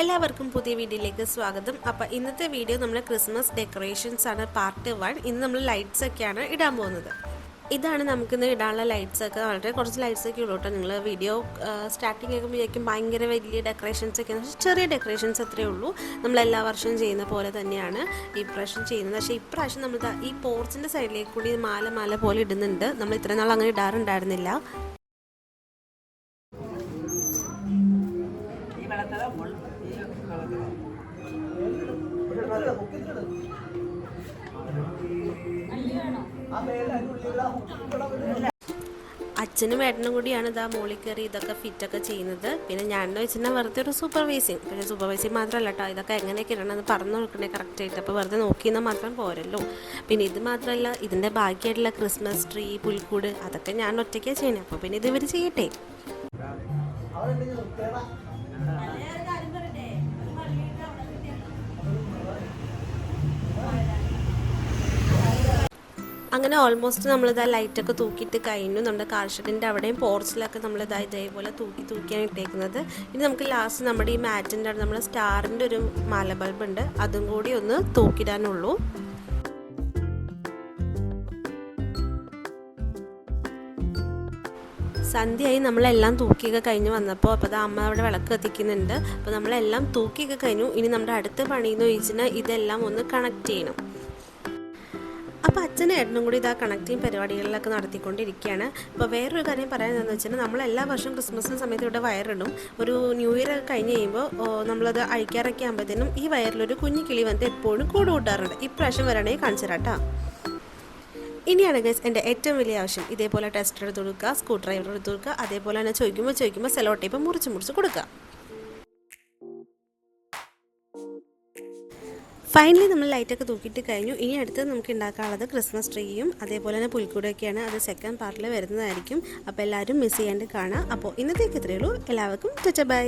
എല്ലാവർക്കും പുതിയ വീഡിയോയിലേക്ക് സ്വാഗതം. അപ്പോൾ ഇന്നത്തെ വീഡിയോ നമ്മൾ ക്രിസ്മസ് ഡെക്കറേഷൻസ് ആണ്. Part one. ഇന്ന് നമ്മൾ ലൈറ്റ്സ് ഒക്കെയാണ് ഇടാൻ പോകുന്നത്. ഇതാണ് നമുക്ക് ഇന്ന് ഇടാനുള്ള ലൈറ്റ്സ് ഒക്കെ. വളരെ കുറച്ച് ലൈറ്റ്സ് ഒക്കെ ഉള്ളൂ കേട്ടോ. നിങ്ങൾ വീഡിയോ സ്റ്റാർട്ടിംഗ് ഒക്കെ വിചാരിക്കും ഭയങ്കര വലിയ ഡെക്കറേഷൻസ് ഒക്കെ. ചെറിയ ഡെക്കറേഷൻസ് അത്രയേ ഉള്ളൂ. നമ്മൾ എല്ലാ വർഷവും ചെയ്യുന്ന പോലെ തന്നെയാണ് ഈ പ്രാവശ്യം ചെയ്യുന്നത്. പക്ഷേ ഇപ്രാവശ്യം നമ്മൾ ഈ പോർച്ചിന്റെ സൈഡിലേക്ക് കൂടി മാല മാല പോലെ ഇടുന്നുണ്ട്. നമ്മൾ ഇത്രയും നാൾ അങ്ങനെ ഇടാറുണ്ടായിരുന്നില്ല. ഈ വെള്ളത്തറ അച്ഛനും ഏട്ടനും കൂടിയാണ് ഇതാ മോളിൽ കയറി ഇതൊക്കെ ഫിറ്റൊക്കെ ചെയ്യുന്നത്. പിന്നെ ഞാനെന്ന് വെച്ചാൽ വെറുതെ ഒരു സൂപ്പർവൈസിങ് പിന്നെ സൂപ്പർവൈസിങ് മാത്രമല്ല കേട്ടോ ഇതൊക്കെ എങ്ങനെയൊക്കെ എന്ന് പറഞ്ഞു കൊടുക്കണേ കറക്റ്റായിട്ട് അപ്പോൾ വെറുതെ നോക്കിയെന്നാൽ മാത്രം പോരല്ലോ. പിന്നെ ഇത് മാത്രമല്ല ഇതിന്റെ ബാക്കിയായിട്ടുള്ള ക്രിസ്മസ് ട്രീ പുൽക്കൂട് അതൊക്കെ ഞാൻ ഒറ്റയ്ക്കാണ് ചെയ്യണേ അപ്പോൾ പിന്നെ ഇത് ഇവർ ചെയ്യട്ടെ. അങ്ങനെ ഓൾമോസ്റ്റ് നമ്മളിതാ ലൈറ്റൊക്കെ തൂക്കിയിട്ട് കഴിഞ്ഞു. നമ്മുടെ കാർഷഡിന്റെ അവിടെയും പോർച്ചിലൊക്കെ നമ്മളിതാ ഇതേപോലെ തൂക്കി തൂക്കിയാണ് ഇട്ടേക്കുന്നത്. ഇനി നമുക്ക് ലാസ്റ്റ് നമ്മുടെ ഈ മാറ്റിന്റെ അവിടെ നമ്മുടെ സ്റ്റാറിന്റെ ഒരു മാല ബൾബ് ഉണ്ട് അതും കൂടി ഒന്ന് തൂക്കിടാനുള്ളൂ. സന്ധ്യയായി നമ്മളെല്ലാം തൂക്കിയൊക്കെ കഴിഞ്ഞ് വന്നപ്പോൾ അപ്പോൾ അത് അമ്മ അവിടെ വിളക്ക് കത്തിക്കുന്നുണ്ട്. അപ്പോൾ നമ്മളെല്ലാം തൂക്കിയൊക്കെ കഴിഞ്ഞു. ഇനി നമ്മുടെ അടുത്ത പണിയെന്ന് ചോദിച്ചാൽ ഇതെല്ലാം ഒന്ന് കണക്ട് ചെയ്യണം. അപ്പോൾ അച്ഛനും ഏട്ടനും കൂടി ഇതാ കണക്റ്റിംഗ് പരിപാടികളിലൊക്കെ നടത്തിക്കൊണ്ടിരിക്കുകയാണ്. അപ്പോൾ വേറൊരു കാര്യം പറയാനെന്ന് വെച്ചാൽ നമ്മൾ എല്ലാ വർഷവും ക്രിസ്മസിന് സമയത്ത് ഇവിടെ വയറിടും. ഒരു ന്യൂ ഇയർ ഒക്കെ കഴിഞ്ഞ് കഴിയുമ്പോൾ നമ്മളത് അഴിക്കാറൊക്കെ ആകുമ്പോഴത്തേനും ഈ വയറിലൊരു കുഞ്ഞു കിളി വന്ന് എപ്പോഴും കൂട് കൂട്ടാറുണ്ട്. ഇപ്രാവശ്യം വരണേ കാണിച്ചു തരാം കേട്ടോ ഇനിയാണ് ഗൈസ് എന്റെ ഏറ്റവും വലിയ ആവശ്യം. ഇതേപോലെ ടെസ്റ്റർ എടുത്ത് കൊടുക്കുക സ്ക്രൂ ഡ്രൈവർ എടുത്ത് കൊടുക്കുക അതേപോലെ തന്നെ ചോദിക്കുമ്പോൾ ചോദിക്കുമ്പോൾ സെലോ ടേപ്പ് മുറിച്ച് മുറിച്ച് കൊടുക്കുക. ഫൈനലി നമ്മൾ ലൈറ്റൊക്കെ തൂക്കിയിട്ട് കഴിഞ്ഞു. ഇനി അടുത്ത് നമുക്ക് ഉണ്ടാക്കാനുള്ളത് ക്രിസ്മസ് ട്രീയും അതേപോലെ തന്നെ പുൽക്കൂടൊക്കെയാണ് അത് സെക്കൻഡ് പാർട്ടിൽ വരുന്നതായിരിക്കും. അപ്പോൾ എല്ലാവരും മിസ് ചെയ്യാണ്ട് കാണാം. അപ്പോൾ ഇന്നത്തേക്ക് ഇത്രയേ ഉള്ളൂ. എല്ലാവർക്കും ബൈ